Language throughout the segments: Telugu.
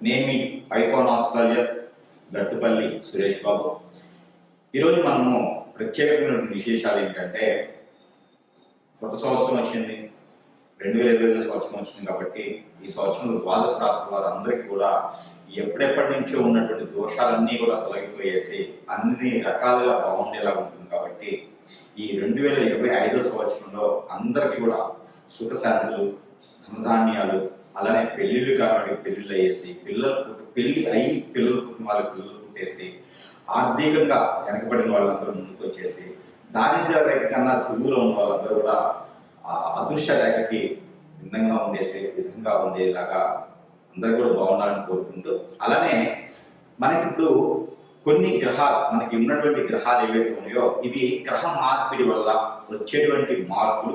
నేను మీ ఐకాన్ ఆస్ట్రేలియా గట్టుపల్లి సురేష్ బాబు. ఈరోజు మనము ప్రత్యేకమైనటువంటి విశేషాలు ఏంటంటే కొత్త సంవత్సరం వచ్చింది. రెండు వేల ఇరవై ఐదు సంవత్సరం వచ్చింది కాబట్టి ఈ సంవత్సరంలో ద్వాదశ రాష్ట్ర వారందరికీ కూడా ఎప్పుడెప్పటి నుంచో ఉన్నటువంటి దోషాలన్నీ కూడా తొలగిపోయేసి అన్ని రకాలుగా బాగుండేలా ఉంటుంది కాబట్టి ఈ రెండు వేల ఇరవై ఐదో సంవత్సరంలో అందరికీ కూడా సుఖశాంతులు ధనధాన్యాలు అలానే పెళ్ళిళ్ళు కాబట్టి పెళ్ళిళ్ళు అయ్యేసి పిల్లలు పెళ్ళి పెళ్ళి అయి పిల్లలు పుట్టిన పిల్లలు పుట్టేసి ఆర్థికంగా వెనకబడిన వాళ్ళందరూ ముందుకు వచ్చేసి దారిద్ర్య రేఖ కన్నా దిగువలో ఉన్న వాళ్ళందరూ కూడా ఆ అదృశ్య రేఖకి భిన్నంగా ఉండేసే విధంగా ఉండేలాగా అందరూ కూడా బాగుండాలని కోరుకుంటూ అలానే మనకి ఇప్పుడు కొన్ని గ్రహాలు మనకి ఉన్నటువంటి గ్రహాలు ఏవైతే ఉన్నాయో ఇవి గ్రహ మార్పిడి వల్ల వచ్చేటువంటి మార్పులు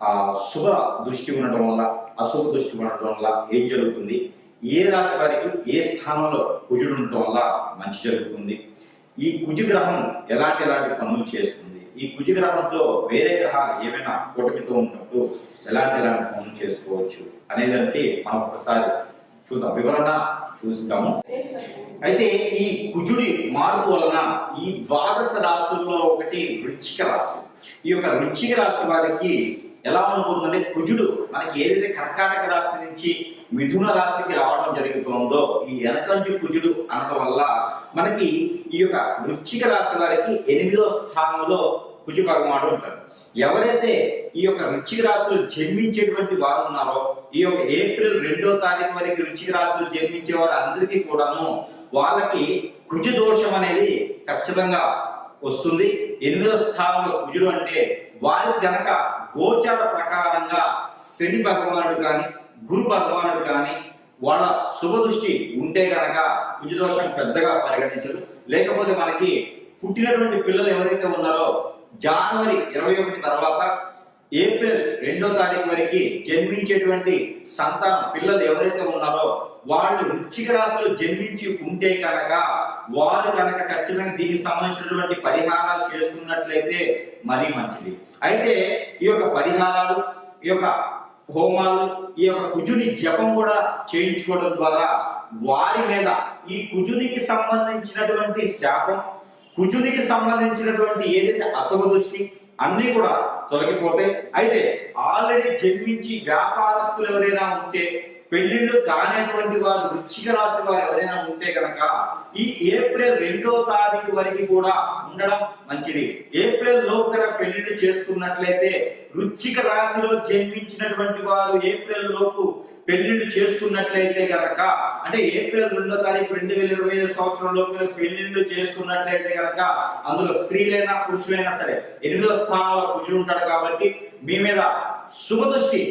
ఆ, శుభ దృష్టి ఉండటం వల్ల అశుభ దృష్టి ఉండటం వల్ల ఏం జరుగుతుంది? ఏ రాశి వారికి ఏ స్థానంలో కుజుడు ఉండటం వల్ల మంచి జరుగుతుంది? ఈ కుజగ్రహం ఎలాంటి ఎలాంటి పనులు చేస్తుంది? ఈ కుజగ్రహంతో వేరే గ్రహాలు ఏమైనా కూటమితో ఉన్నప్పుడు ఎలాంటి ఎలాంటి పనులు చేసుకోవచ్చు అనేదంటే మనం ఒకసారి చూద్దాం. వివరణ చూస్తాము. అయితే ఈ కుజుడి మార్పు వలన ఈ ద్వాదశ రాశుల్లో ఒకటి వృచ్చిక రాశి. ఈ యొక్క వృచ్చిక రాశి వారికి ఎలా ఉంటుందంటే కుజుడు మనకి ఏదైతే కర్కాటక రాశి నుంచి మిథున రాశికి రావడం జరుగుతుందో ఈ ఎనకంజు కుజుడు అనడం వల్ల మనకి ఈ యొక్క వృచ్చిక రాశి వారికి ఎనిమిదో స్థానంలో కుజు భగవానుడు ఉంటాడు. ఎవరైతే ఈ యొక్క వృచ్చిక రాశిలో జన్మించేటువంటి వారు ఉన్నారో ఈ యొక్క ఏప్రిల్ రెండో తారీఖు వరకు వృచ్చిక రాశిలో జన్మించే వారు అందరికీ కూడాను వాళ్ళకి కుజ దోషం అనేది ఖచ్చితంగా వస్తుంది. ఎనిమిదో స్థానంలో కుజుడు అంటే వారికి గనక గోచార ప్రకారంగా శని భగవానుడు కానీ గురు భగవానుడు కానీ వాళ్ళ శుభ దృష్టి ఉంటే కనుక కుజదోషం పెద్దగా పరిగణించదు లేకపోతే మనకి పుట్టినటువంటి పిల్లలు ఎవరైతే ఉన్నారో జనవరి ఇరవై ఒకటి తర్వాత ఏప్రిల్ రెండో తారీఖు వరకు జన్మించేటువంటి సంతానం పిల్లలు ఎవరైతే ఉన్నారో వాళ్ళు వృచ్చిక రాశిలో జన్మించి ఉంటే కనుక వారు కనుక ఖచ్చితంగా దీనికి సంబంధించినటువంటి పరిహారాలు చేస్తున్నట్లయితే మరీ మంచిది. అయితే ఈ యొక్క పరిహారాలు ఈ యొక్క హోమాలు ఈ యొక్క కుజుని జపం కూడా చేయించుకోవడం ద్వారా వారి మీద ఈ కుజునికి సంబంధించినటువంటి శాపం కుజునికి సంబంధించినటువంటి ఏదైతే అశుభ దృష్టి అన్ని కూడా తొలగిపోతాయి. అయితే ఆల్రెడీ జన్మించి వ్యాపారస్తులు ఎవరైనా ఉంటే పెళ్ళిళ్ళు కానటువంటి వారు వృచ్చిక రాశి వారు ఎవరైనా ఉంటే కనుక ఈ ఏప్రిల్ రెండో తారీఖు వరకు కూడా ఉండడం మంచిది. ఏప్రిల్లో కనుక పెళ్ళిళ్ళు చేసుకున్నట్లయితే వృచ్చిక రాశిలో జన్మించినటువంటి వారు ఏప్రిల్ లోపు పెళ్ళిళ్ళు చేసుకున్నట్లయితే గనక అంటే ఏప్రిల్ రెండో తారీఖు రెండు వేల ఇరవై ఐదు సంవత్సరంలో పెళ్ళిళ్ళు చేసుకున్నట్లయితే గనక అందులో స్త్రీలైనా పురుషులైనా సరే ఎనిమిదో స్థానంలో కుజుడు ఉంటాడు కాబట్టి మీ మీద శుభదృష్టి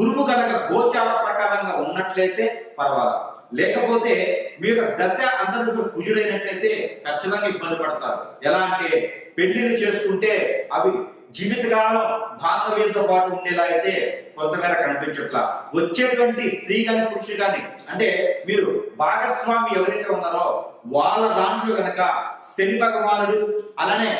గురువు కనుక గోచార ప్రకారంగా ఉన్నట్లయితే పర్వాలేదు. లేకపోతే మీ యొక్క దశ అంతర్దశ కుజుడైనట్లయితే ఖచ్చితంగా ఇబ్బంది పడతారు. ఎలా అంటే పెళ్ళిళ్ళు చేసుకుంటే అవి జీవితకాలం బాంధవ్యంతో పాటు ఉండేలా అయితే కొంతమేర కనిపించట్లా. వచ్చేటువంటి స్త్రీ కానీ పురుషుడు కానీ అంటే మీరు భాగస్వామి ఎవరైతే ఉన్నారో వాళ్ళ దాంట్లో కనుక శని భగవానుడు అలానే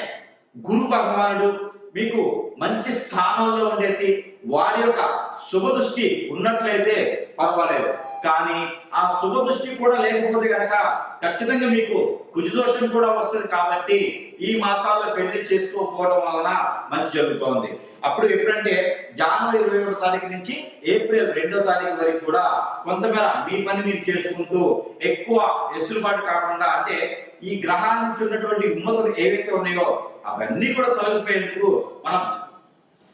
గురు భగవానుడు మీకు మంచి స్థానంలో ఉండేసి వారి యొక్క శుభ దృష్టి ఉన్నట్లయితే పర్వాలేదు. కానీ ఆ శుభ దృష్టి కూడా లేకపోతే గనక ఖచ్చితంగా మీకు కుజదోషం కూడా వస్తుంది కాబట్టి ఈ మాసాల్లో పెళ్ళి చేసుకోకపోవడం వలన మంచి జరుగుతోంది. అప్పుడు ఎప్పుడంటే జనవరి ఇరవై ఒకటో తారీఖు నుంచి ఏప్రిల్ రెండో తారీఖు వరకు కూడా కొంతమేర మీ పని మీరు చేసుకుంటూ ఎక్కువ ఎసులుబాటు కాకుండా అంటే ఈ గ్రహాల నుంచి ఉన్నటువంటి ఉమ్మతులు ఏవైతే ఉన్నాయో అవన్నీ కూడా తొలగిపోయేందుకు మనం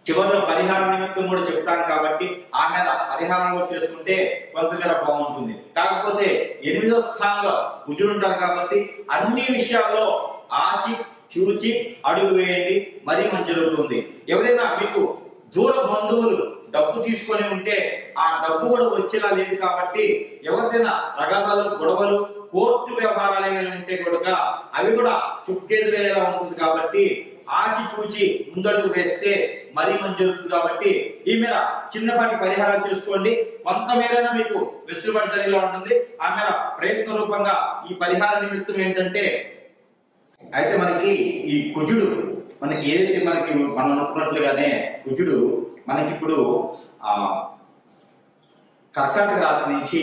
చివరిలో పరిహార నిమిత్తం కూడా చెప్తాను కాబట్టి ఆ మీద పరిహారంలో చేసుకుంటే కొంతమేర బాగుంటుంది. కాకపోతే ఎనిమిదో స్థానంలో కుజుడు ఉంటారు కాబట్టి అన్ని విషయాల్లో ఆచి చూచి అడుగు వేయండి మరీ మంచి జరుగుతుంది. ఎవరైనా మీకు దూర బంధువులు డబ్బు తీసుకొని ఉంటే ఆ డబ్బు కూడా వచ్చేలా లేదు కాబట్టి ఎవరిదైనా తగాదాలు గొడవలు కోర్టు వ్యవహారాలు ఏమైనా ఉంటే కూడా అవి కూడా చుక్కెదురయ్యేలా ఉంటుంది కాబట్టి ఆచి చూచి ముందడుగు వేస్తే మరీ మంచి జరుగుతుంది కాబట్టి ఈ మేర చిన్నపాటి పరిహారాలు చేసుకోండి. కొంత మేరైనా మీకు వెసులుబాటు జరిగేలా ఉంటుంది. ఆ మేర ప్రయత్న రూపంగా ఈ పరిహార నిమిత్తం ఏంటంటే అయితే మనకి ఈ కుజుడు మనకి ఏదైతే మనకి మనం అనుకున్నట్లుగానే కుజుడు మనకి ఇప్పుడు ఆ కర్కాటక రాశి నుంచి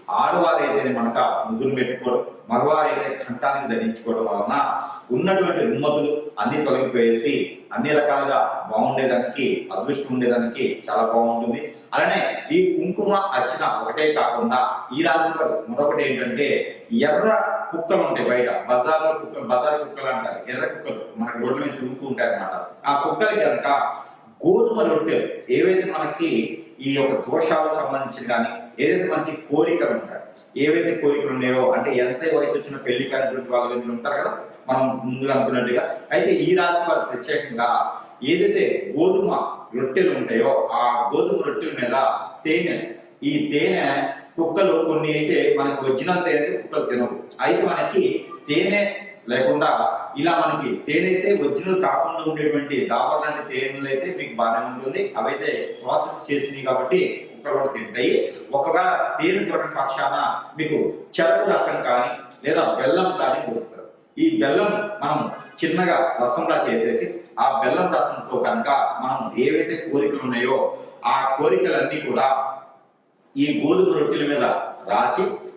ఆడవారు ఏదైనా మనక ముదురు పెట్టుకోవడం మగవారు ఏదైనా కంఠానికి ధరించుకోవడం వలన ఉన్నటువంటి రుమ్మతులు అన్ని తొలగిపోయేసి అన్ని రకాలుగా బాగుండేదానికి అదృష్టం ఉండేదానికి చాలా బాగుంటుంది. అలానే ఈ కుంకుమ అర్చన ఒకటే కాకుండా ఈ రాశి వారు మరొకటి ఏంటంటే ఎర్ర కుక్కలు ఉంటాయి బయట. బజార్లో కుక్కలు బజార్ కుక్కలు అంటారు. ఎర్ర కుక్కలు మనకి రోడ్ల మీద తిరుగుతూ ఉంటాయి అన్నమాట ఆ కుక్కలు కనుక గోధుమ రొట్టెలు ఏవైతే మనకి ఈ యొక్క దోషాలకు సంబంధించిన కానీ ఏదైతే మనకి కోరికలు ఉంటాయి ఏవైతే కోరికలు ఉన్నాయో అంటే ఎంత వయసు వచ్చిన పెళ్ళి కానిటువంటి వాళ్ళ వీళ్ళు ఉంటారు కదా మనం ముందుగా అనుకున్నట్టుగా అయితే ఈ రాశి వారు ప్రత్యేకంగా ఏదైతే గోధుమ రొట్టెలు ఉంటాయో ఆ గోధుమ రొట్టెల మీద తేనె ఈ తేనె కుక్కలు కొన్ని అయితే మనకి ఒరిజినల్ తేనె అయితే కుక్కలు తినవు. అయితే మనకి తేనె లేకుండా ఇలా మనకి తేనె అయితే ఒరిజినల్ కాకుండా ఉండేటువంటి డాబర్ లాంటి తేనెలు అయితే మీకు బాగానే ఉంటుంది. అవైతే ప్రాసెస్ చేసినాయి కాబట్టి ప్రవర్తింటాయి తింటాయి ఒకవేళ తేనె దొరకని పక్షాన మీకు చెరకు రసం కానీ లేదా బెల్లం కానీ దొరుకుతుంది ఈ బెల్లం మనం చిన్నగా రసంలా చేసేసి ఆ బెల్లం రసంతో కనుక మనం ఏవైతే కోరికలు ఉన్నాయో ఆ కోరికలన్నీ కూడా ఈ గోధుమ రొట్టెల మీద రాచి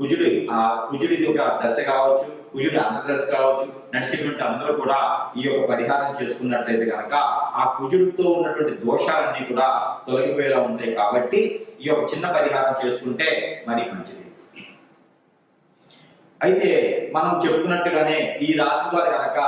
కుజుడు ఆ కుజుడిది ఒక దశ కావచ్చు కుజుడు అంతర్దశ కావచ్చు నడిచినటువంటి అందరూ కూడా ఈ యొక్క పరిహారం చేసుకున్నట్లయితే కనుక ఆ కుజుడితో ఉన్నటువంటి దోషాలన్నీ కూడా తొలగిపోయేలా ఉంటాయి కాబట్టి ఈ యొక్క చిన్న పరిహారం చేసుకుంటే మరి మంచిది. అయితే మనం చెప్పుకున్నట్టుగానే ఈ రాశి వారు కనుక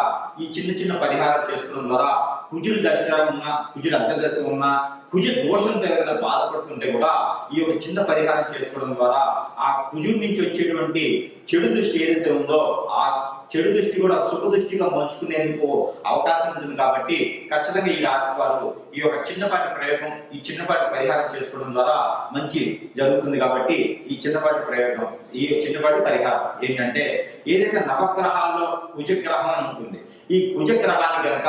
ఈ చిన్న చిన్న పరిహారం చేసుకోవడం ద్వారా కుజుడి దశ ఉన్నా కుజుడి అంతర్దశ ఉన్నా కుజ దోషం దగ్గర బాధపడుతుంటే కూడా ఈ యొక్క చిన్న పరిహారం చేసుకోవడం ద్వారా ఆ కుజుడి నుంచి వచ్చేటువంటి చెడు దృష్టి ఏదైతే ఉందో ఆ చెడు దృష్టి కూడా సుఖ దృష్టిగా మలుచుకునేందుకు అవకాశం ఉంటుంది కాబట్టి ఖచ్చితంగా ఈ రాశి వారు ఈ యొక్క చిన్నపాటి ప్రయోగం ఈ చిన్నపాటి పరిహారం చేసుకోవడం ద్వారా మంచి జరుగుతుంది కాబట్టి ఈ చిన్నపాటి ప్రయోగం ఈ చిన్నపాటి పరిహారం ఏంటంటే ఏదైతే నవగ్రహాల్లో కుజగ్రహం అని ఉంటుంది ఈ కుజగ్రహాన్ని గనక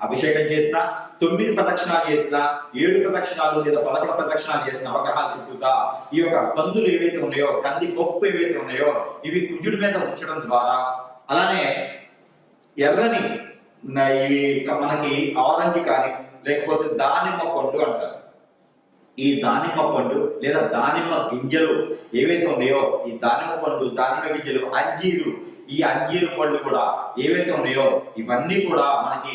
అభిషేకం చేసిన తొమ్మిది ప్రదక్షిణాలు చేసిన ఏడు ప్రదక్షిణాలు లేదా పదకొండు ప్రదక్షిణాలు చేసిన అవగాహన చుట్టూతా ఈ యొక్క కందులు ఏవైతే ఉన్నాయో కంది పప్పు ఏవైతే ఉన్నాయో ఇవి కుజుడి మీద ఉంచడం ద్వారా అలానే ఎర్రని ఇవి మనకి ఆరెంజ్ కానీ లేకపోతే దానిమ్మ పండు అంటారు. ఈ దానిమ్మ పండు లేదా దానిమ్మ గింజలు ఏవైతే ఉన్నాయో ఈ దానిమ్మ పండు దానిమ్మ గింజలు అంజీరు ఈ అంజీరు పళ్ళు కూడా ఏవైతే ఉన్నాయో ఇవన్నీ కూడా మనకి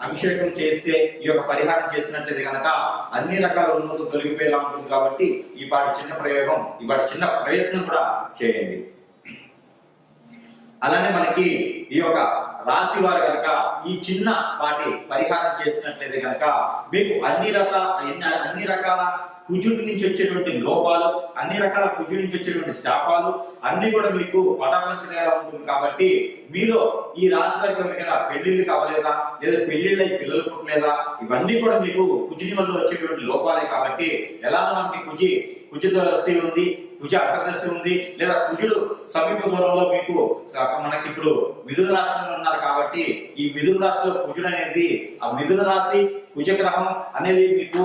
అభిషేకం చేస్తే ఈ యొక్క పరిహారం చేసినట్లయితే కనుక అన్ని రకాల ఉన్నతులు తొలగిపోయేలా ఉంటుంది కాబట్టి ఈ పాటి చిన్న ప్రయోగం ఈ పాటి చిన్న ప్రయత్నం కూడా చేయండి. అలానే మనకి ఈ యొక్క రాశి వారు కనుక ఈ చిన్న వాటి పరిహారం చేసినట్లయితే కనుక మీకు అన్ని రకాల అన్ని రకాల కుజుడి నుంచి వచ్చేటువంటి లోపాలు అన్ని రకాల కుజుడి నుంచి వచ్చేటువంటి శాపాలు అన్ని కూడా మీకు పటాపంచలేలా ఉంటుంది కాబట్టి మీలో ఈ రాశి వారికి ఎవరికైనా పెళ్ళిళ్ళు కావలేదా? లేదా పెళ్ళిళ్ళై పిల్లలు పుట్టలేదా? ఇవన్నీ కూడా మీకు కుజుని వల్ల వచ్చేటువంటి లోపాలే కాబట్టి ఎలానో మనకి కుజి కుజ ఉంది కుజ అంతర్దశ ఉంది లేదా కుజుడు సమీప దూరంలో మీకు మనకి ఇప్పుడు మిథున రాశిలో ఉన్నారు కాబట్టి ఈ మిథున రాశిలో కుజుడు అనేది ఆ మిథున రాశి కుజగ్రహం అనేది మీకు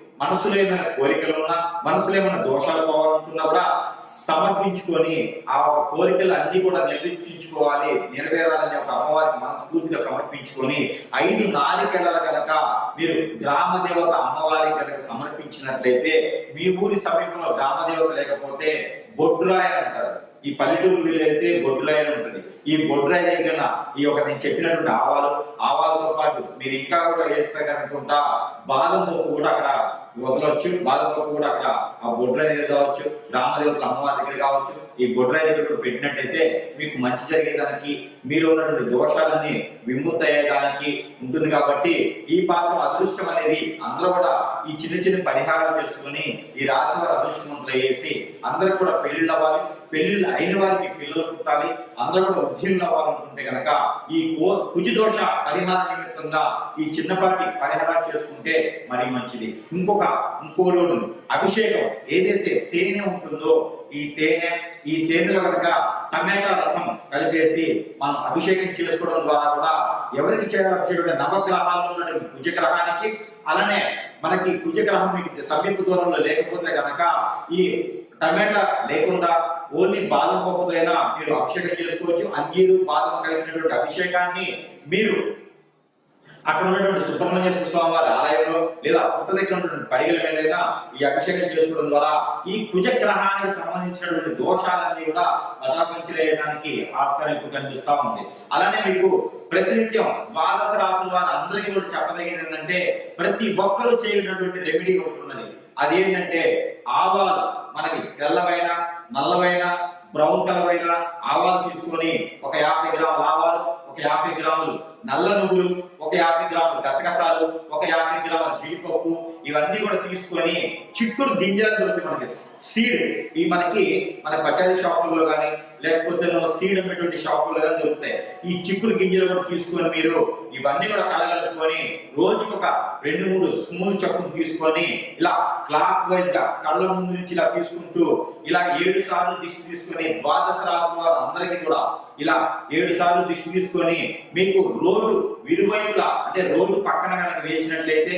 మనసులో ఏమైనా కోరికలు ఉన్నా మనసులో ఏమైనా దోషాలు పోవాలనుకున్నా కూడా సమర్పించుకొని ఆ ఒక కోరికలు అన్ని కూడా నిర్వర్తించుకోవాలి నెరవేరాలని ఒక అమ్మవారికి మనస్ఫూర్తిగా సమర్పించుకొని ఐదు నారికెళ్ళల కనుక మీరు గ్రామ దేవత అమ్మవారికి కనుక సమర్పించినట్లయితే మీ ఊరి సమీపంలో గ్రామ దేవత లేకపోతే బొడ్రాయ అంటారు. ఈ పల్లెటూరు వీళ్ళైతే బొడ్రాయి అని ఉంటుంది. ఈ బొడ్రాయి దగ్గర ఈ యొక్క నేను చెప్పినటువంటి ఆవాలు ఆవాలతో పాటు మీరు ఇంకా కూడా వేస్తారు అనుకుంటా బాదం పప్పు కూడా అక్కడ వదలవచ్చు బాదం కూడా అక్కడ ఆ బొడ్రాయి అనేది కావచ్చు గ్రామదేవతల అమ్మవారి దగ్గర కావచ్చు ఈ బొడ్రాయి దగ్గర పెట్టినట్టయితే మీకు మంచి జరిగేదానికి మీరు ఉన్నటువంటి దోషాలన్నీ విముక్తి అయ్యేదానికి ఉంటుంది కాబట్టి ఈ పాత్ర అదృష్టం అనేది అందరూ కూడా ఈ చిన్న చిన్న పరిహారాలు చేసుకొని ఈ రాశి వారి అదృష్టవంతులు అయ్యేసి అందరూ కూడా పెళ్ళిళ్ళు అవ్వాలి. పెళ్ళిళ్ళు అయిన వారికి పిల్లలు పుట్టాలి. అందరూ కూడా ఉద్యోగులు అవ్వాలనుకుంటే కనుక ఈ కో కుజి దోష పరిహార నిమిత్తంగా ఈ చిన్నపాటి పరిహారాలు చేసుకుంటే మరీ మంచిది. ఇంకొక ఇంకో రోజు అభిషేకం. ఏదైతే తేనె ఉంటుందో ఈ తేనె ఈ తేనెలో కనుక టమాటా రసం కలిపేసి మనం అభిషేకం చేసుకోవడం ద్వారా కూడా ఎవరికి చేయాలి అభిషేకం నవగ్రహాల్లో ఉన్నటువంటి కుజగ్రహానికి అలానే మనకి కుజగ్రహం మీకు సమీప దూరంలో లేకపోతే కనుక ఈ టమాటా లేకుండా ఓన్లీ బాదం పప్పుదైనా మీరు అభిషేకం చేసుకోవచ్చు. అంజీరు బాదం కలిగినటువంటి అభిషేకాన్ని మీరు అక్కడ ఉన్నటువంటి సుబ్రహ్మణ్య స్వామి వారి ఆలయంలో లేదా పుట్ట దగ్గర ఉన్నటువంటి పడిగల మీదైనా ఈ అభిషేకం చేసుకోవడం ద్వారా ఈ కుజగ్రహానికి సంబంధించినటువంటి దోషాలన్నీ కూడా పటాపంచలేయడానికి ఆస్కారం ఎక్కువ కనిపిస్తా ఉంది. అలానే మీకు ప్రతినిత్యం ద్వాదశ రాసుల వారు అందరికీ కూడా చెప్పదగినది ఏంటంటే ప్రతి ఒక్కరూ చేయనటువంటి రెమెడీ ఒకటి ఉన్నది. అదేంటంటే ఆవాలు మనకి తెల్లవైన నల్లవైన బ్రౌన్ కలర్ అయిన ఆవాలు తీసుకొని ఒక యాభై గ్రాముల ఆవాలు ఒక యాభై గ్రాములు నల్ల నువ్వులు ఒక యాభై గ్రాములు గసగసాలు ఒక యాభై గ్రాముల జీడిపప్పు ఇవన్నీ కూడా తీసుకొని చిక్కుడు గింజలు మనకి సీడ్ ఇవి మనకి మన పచారీ షాపుల్లో కానీ లేకపోతే సీడ్ అమ్మేటువంటి షాపుల్లో కానీ దొరుకుతాయి. ఈ చిక్కుడు గింజలు కూడా తీసుకొని మీరు ఇవన్నీ కూడా కలగలుపుకొని రోజుకి ఒక రెండు మూడు స్మూల్ చప్పును తీసుకొని ఇలా క్లాక్ వైజ్గా కళ్ళ ముందు నుంచి ఇలా తీసుకుంటూ ఇలా ఏడు సార్లు దిష్టి తీసుకొని ద్వాదశ రాశి వారు అందరికీ కూడా ఇలా ఏడు సార్లు దిష్టి తీసుకొని మీకు రోడ్డు విరువైపులా అంటే రోడ్డు పక్కన కనుక వేసినట్లయితే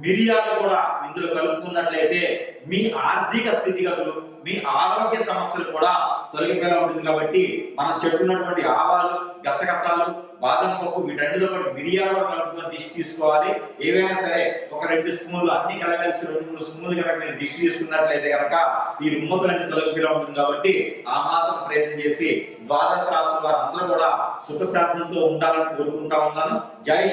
మిరియాలు కూడా ఇందులో కలుపుకున్నట్లయితే మీ ఆర్థిక స్థితిగతులు మీ ఆరోగ్య సమస్యలు కూడా తొలగిపోయేలా ఉంటుంది కాబట్టి మనం చెప్పుకున్నటువంటి ఆవాలు గసగసాలు బాదం పప్పు వీటన్నిటితో పాటు మిరియాలు కూడా కలుపుకొని దిష్టి తీసుకోవాలి. ఏవైనా సరే ఒక రెండు స్పూన్లు అన్ని కలగలిసి రెండు మూడు స్పూన్లు కనుక మీరు దిష్టి తీసుకున్నట్లయితే కనుక ఈ రుమ్మతులన్నీ తొలగిపోయేలా ఉంటుంది కాబట్టి ఆ మాత్రం ప్రయత్నం చేసి ద్వాదశ రాసుల వారు కూడా సుఖశాంతంతో ఉండాలని కోరుకుంటా ఉన్నాను. జై